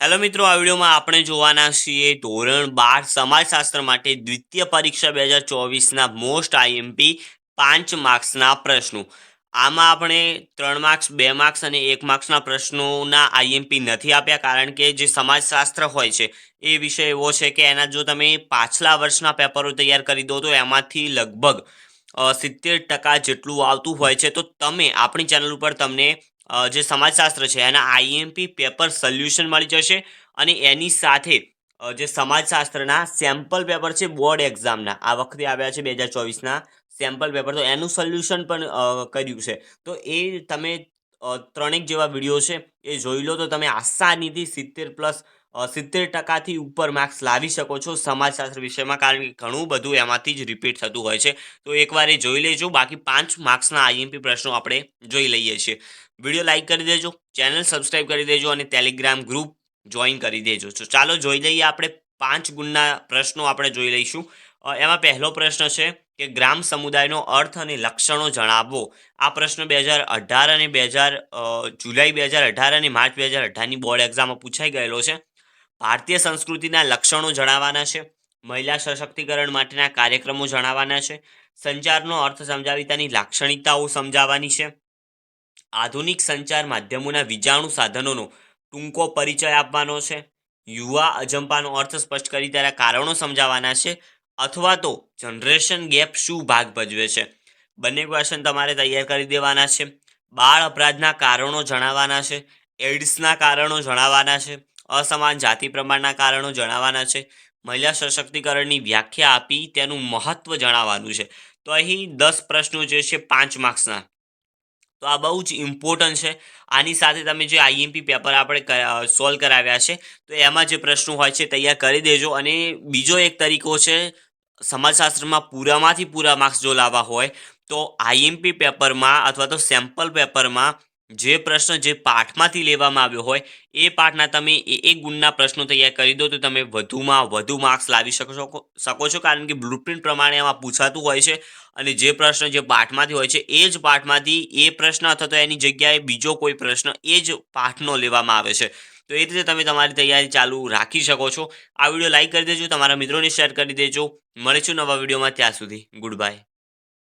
Hello મિત્રો, આ વિડીયોમાં આપણે જોવાના છીએ ધોરણ બાર સમાજશાસ્ત્ર માટે દ્વિતીય પરીક્ષા બે હજાર ચોવીસના મોસ્ટ આઈએમપી પાંચ માર્ક્સના પ્રશ્નો. આમાં આપણે ત્રણ માર્ક્સ, બે માર્ક્સ અને એક માર્ક્સના પ્રશ્નોના આઈએમપી નથી આપ્યા કારણ કે જે સમાજશાસ્ત્ર હોય છે એ વિષય એવો છે કે એના જો તમે પાછલા વર્ષના પેપરો તૈયાર કરી દો તો એમાંથી લગભગ સિત્તેર ટકા જેટલું આવતું હોય છે. તો તમે આપણી ચેનલ ઉપર તમને જે સમાજશાસ્ત્ર છે, એના આઈએમપી પેપર સોલ્યુશન મળી જશે અને એની સાથે જે સમાજશાસ્ત્રના સેમ્પલ પેપર છે બોર્ડ એક્ઝામના આ વખતે આવ્યા છે, બે હજાર ચોવીસના સેમ્પલ પેપર તો એનું સોલ્યુશન પણ કર્યું છે. તો એ તમે ત્રણેક જેવા વીડિયો છે, એ જોઈ લો. તો તમે આસાનીથી સિત્તેર પ્લસ સિત્તેર ટકાથી ઉપર માર્ક્સ લાવી શકો છો સમાજશાસ્ત્ર વિષયમાં, કારણ કે ઘણું બધું એમાંથી જ રિપીટ થતું હોય છે. તો એકવાર એ જોઈ લેજો. બાકી પાંચ માર્ક્સના આઈએમપી પ્રશ્નો આપણે જોઈ લઈએ છીએ. વીડિયો લાઈક કરી દેજો, ચેનલ સબસ્ક્રાઈબ કરી દેજો અને ટેલિગ્રામ ગ્રુપ જોઈન કરી દેજો. તો ચાલો જોઈ લઈએ આપણે પાંચ ગુણના પ્રશ્નો આપણે જોઈ લઈશું. એમાં પહેલો પ્રશ્ન છે કે ગ્રામ સમુદાયનો અર્થ અને લક્ષણો જણાવો. આ પ્રશ્ન બે હજાર અઢાર અને બે હજાર જુલાઈ બે હજાર અઢાર અને માર્ચ બે હજાર અઢારની બોર્ડ એક્ઝામમાં પૂછાઈ ગયેલો છે. ભારતીય સંસ્કૃતિના લક્ષણો જણાવવાના છે. મહિલા સશક્તિકરણ માટેના કાર્યક્રમો જણાવવાના છે. સંચારનો અર્થ સમજાવી તેની લાક્ષણિકતાઓ સમજાવવાની છે. આધુનિક સંચાર માધ્યમોના વિજાણુ સાધનોનો ટૂંકો પરિચય આપવાનો છે. યુવા અજંપાનો અર્થ સ્પષ્ટ કરી તેના કારણો સમજાવવાના છે અથવા તો જનરેશન ગેપ શું ભાગ ભજવે છે? બંને ક્વેશ્ચન તમારે તૈયાર કરી દેવાના છે. બાળ અપરાધના કારણો જણાવવાના છે. એડ્સના કારણો જણાવવાના છે. અસમાન જાતિ પ્રમાણના કારણો જણાવવાના છે. મહિલા સશક્તિકરણની વ્યાખ્યા આપી તેનું મહત્વ જણાવવાનું છે. તો અહીં દસ પ્રશ્નો જે છે પાંચ માર્ક્સના તો આ બહુ જ ઇમ્પોર્ટન્ટ છે. આની સાથે તમે જે આઈએમપી પેપર આપણે સોલ્વ કરાવ્યા છે, તો એમાં જે પ્રશ્નો હોય છે તૈયાર કરી દેજો અને બીજો એક તરીકો છે, સમાજશાસ્ત્રમાં પૂરામાંથી પૂરા માર્ક્સ જો લાવવા હોય, તો આઈએમપી પેપરમાં અથવા તો સેમ્પલ પેપરમાં જે પ્રશ્ન જે પાઠમાંથી લેવામાં આવ્યો હોય, એ પાઠના તમે એ એક ગુણના પ્રશ્નો તૈયાર કરી દો તો તમે વધુમાં વધુ માર્ક્સ લાવી શકો શકો છો. કારણ કે બ્લુપ્રિન્ટ પ્રમાણે એમાં પૂછાતું હોય છે અને જે પ્રશ્ન જે પાઠમાંથી હોય છે, એ જ પાઠમાંથી એ પ્રશ્ન અથવા તો એની જગ્યાએ બીજો કોઈ પ્રશ્ન, એ જ પાઠનો લેવામાં આવે છે. તો એ રીતે તમે તમારી તૈયારી ચાલુ રાખી શકો છો. આ વીડિયો લાઈક કરી દેજો, તમારા મિત્રોને શેર કરી દેજો. મળીશું નવા વિડીયોમાં. ત્યાં સુધી ગુડ બાય.